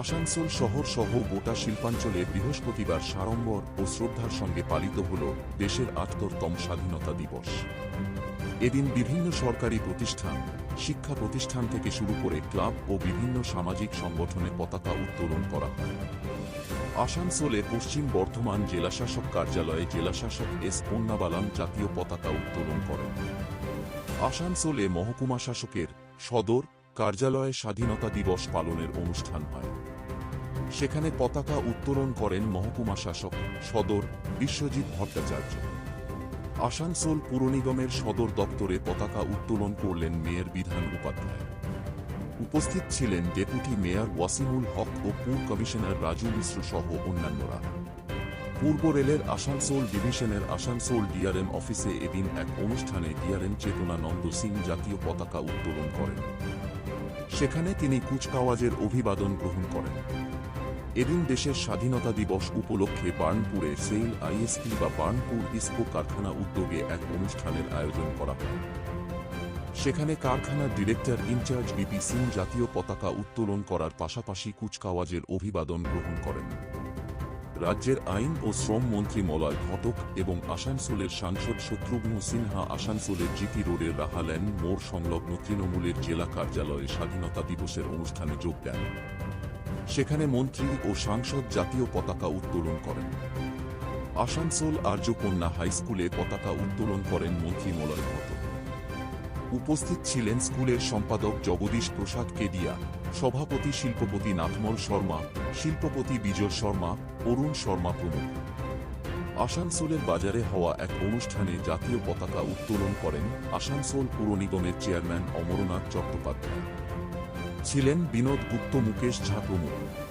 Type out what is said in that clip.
আসানসোল শহর সহ গোটা শিল্পাঞ্চলে বৃহস্পতিবার সাড়ম্বর ও শ্রদ্ধার সঙ্গে পালিত হল দেশের আটতরতম স্বাধীনতা দিবস। এদিন বিভিন্ন সরকারি প্রতিষ্ঠান, শিক্ষা প্রতিষ্ঠান থেকে শুরু করে ক্লাব ও বিভিন্ন সামাজিক সংগঠনে পতাকা উত্তোলন করা হয়। আসানসোলে পশ্চিম বর্ধমান জেলাশাসক কার্যালয়ে জেলাশাসক এস পন্নাবালাম জাতীয় পতাকা উত্তোলন করেন। আসানসোলে মহকুমা শাসকের সদর কার্যালয়ে স্বাধীনতা দিবস পালনের অনুষ্ঠান হয়। সেখানে পতাকা উত্তোলন করেন মহকুমা শাসক সদর বিশ্বজিৎ ভট্টাচার্য। আসানসোল পুর নিগমের সদর দপ্তরে পতাকা উত্তোলন করলেন মেয়র বিধান উপাধ্যায়। উপস্থিত ছিলেন ডেপুটি মেয়র ওয়াসিমুল হক ও পুর কমিশনার রাজু মিশ্র সহ অন্যান্যরা। পূর্ব রেলের আসানসোল ডিভিশনের আসানসোল ডিআরএম অফিসে এদিন এক অনুষ্ঠানে ডিআরএম চেতনানন্দ সিং জাতীয় পতাকা উত্তোলন করেন। সেখানে তিনি কুচকাওয়াজের অভিবাদন গ্রহণ করেন। এদিন দেশের স্বাধীনতা দিবস উপলক্ষে বার্নপুরে সেল আইএসপি বা বার্নপুর ইস্কো কারখানা উদ্যোগে এক অনুষ্ঠানের আয়োজন করা হয়। সেখানে কারখানার ডিরেক্টর ইনচার্জ বিপি সিং জাতীয় পতাকা উত্তোলন করার পাশাপাশি কুচকাওয়াজের অভিবাদন গ্রহণ করেন। রাজ্যের আইন ও শ্রম মন্ত্রী মলয় ঘটক এবং আসানসোলের সাংসদ শত্রুঘ্ন সিনহা আসানসোলের জিটি রোডের রাহাল্যান্ড মোড় সংলগ্ন তৃণমূলের জেলা কার্যালয়ে স্বাধীনতা দিবসের অনুষ্ঠানে যোগ দেন। সেখানে মন্ত্রী ও সাংসদ জাতীয় পতাকা উত্তোলন করেন। আসানসোল আর্যকন্যা হাইস্কুলে পতাকা উত্তোলন করেন মন্ত্রী মলয় ঘটক। উপস্থিত ছিলেন স্কুলের সম্পাদক জগদীশ প্রসাদ কেডিয়া সভাপতি শিল্পপতি নাথমল শর্মা, শিল্পপতি বিজয় শর্মা, অরুণ শর্মা প্রমুখ। আসানসোলের বাজারে হওয়া এক অনুষ্ঠানে জাতীয় পতাকা উত্তোলন করেন আসানসোল পুর নিগমের চেয়ারম্যান অমরনাথ চট্টোপাধ্যায়। ছিলেন বিনোদ গুপ্ত মুকেশ ঝা প্রমুখ।